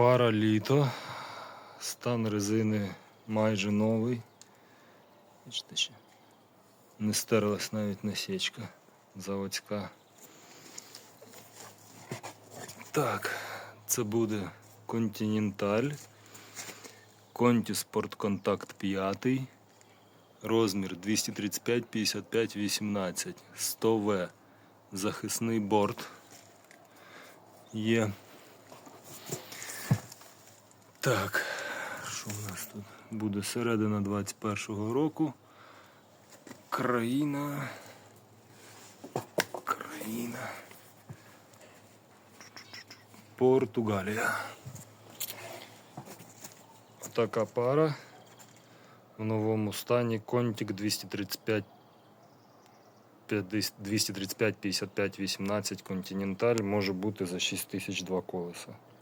Пара літо. Стан резини майже новий. Бачите ще. Не стерлась навіть насічка заводська. Так, це буде Continental. Conti Sport 5. Розмір 235, 55, 18. 100В. Захисний борт. Є. Так, що в нас тут? Буде середина 21-го року. Країна. Країна. Португалія. Така пара. В новому стані Контік 235 235, 55, 18 Continental може бути за 6 тисяч два колеса.